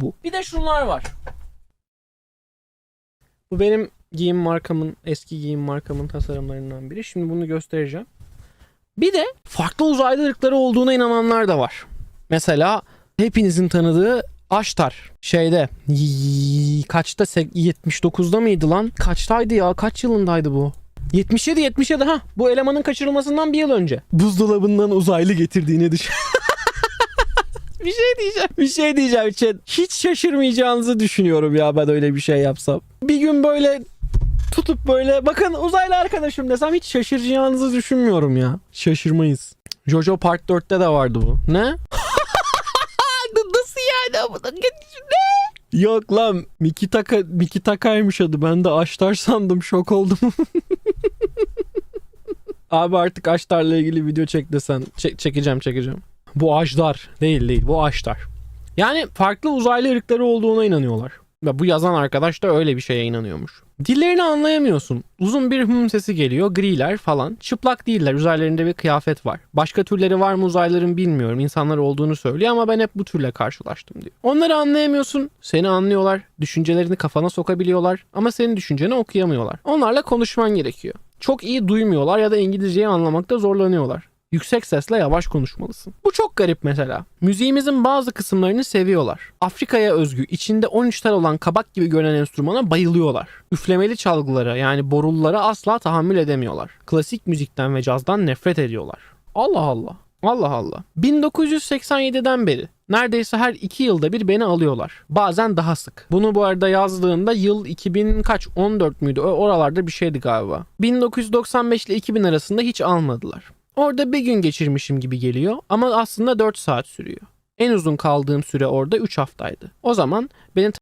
bu. Bir de şunlar var. Bu benim giyim markamın, eski giyim markamın tasarımlarından biri. Şimdi bunu göstereceğim. Bir de farklı uzaylı ırkları olduğuna inananlar da var. Mesela hepinizin tanıdığı Aştar şeyde kaçta sek- 79'da mıydı lan? Kaçtaydı ya? Kaç yılındaydı bu? 77 77 ha. Bu elemanın kaçırılmasından bir yıl önce. Buzdolabından uzaylı getirdiğini düşün. bir şey diyeceğim. Bir şey diyeceğim chat. Hiç şaşırmayacağınızı düşünüyorum ya ben öyle bir şey yapsam. Bir gün böyle tutup böyle bakın uzaylı arkadaşım desem hiç şaşıracağınızı düşünmüyorum ya. Şaşırmayız. Jojo Part 4'te de vardı bu. Ne? Nasıl yani ne? Yok lan Miki Taka Miki Taka'ymış adı. Ben de Aştar sandım. Şok oldum. Abi artık Aştar'la ilgili video çek desen. Çek- çekeceğim çekeceğim. Bu Ajdar değil değil. Bu Aştar. Yani farklı uzaylı ırkları olduğuna inanıyorlar. Ve bu yazan arkadaş da öyle bir şeye inanıyormuş. Dillerini anlayamıyorsun. Uzun bir hım sesi geliyor. Griler falan. Çıplak değiller. Üzerlerinde bir kıyafet var. Başka türleri var mı uzaylıların bilmiyorum. İnsanlar olduğunu söylüyor ama ben hep bu türle karşılaştım diyor. Onları anlayamıyorsun. Seni anlıyorlar. Düşüncelerini kafana sokabiliyorlar. Ama senin düşünceni okuyamıyorlar. Onlarla konuşman gerekiyor. Çok iyi duymuyorlar ya da İngilizceyi anlamakta zorlanıyorlar. Yüksek sesle yavaş konuşmalısın. Bu çok garip mesela. Müziğimizin bazı kısımlarını seviyorlar. Afrika'ya özgü içinde 13 tel olan kabak gibi görünen enstrümana bayılıyorlar. Üflemeli çalgılara yani borullara asla tahammül edemiyorlar. Klasik müzikten ve cazdan nefret ediyorlar. Allah Allah. Allah Allah. 1987'den beri neredeyse her 2 yılda bir beni alıyorlar. Bazen daha sık. Bunu bu arada yazdığında yıl 2000 kaç 14 müydü? Oralarda bir şeydi galiba. 1995 ile 2000 arasında hiç almadılar. Orada bir gün geçirmişim gibi geliyor ama aslında 4 saat sürüyor. En uzun kaldığım süre orada 3 haftaydı. O zaman beni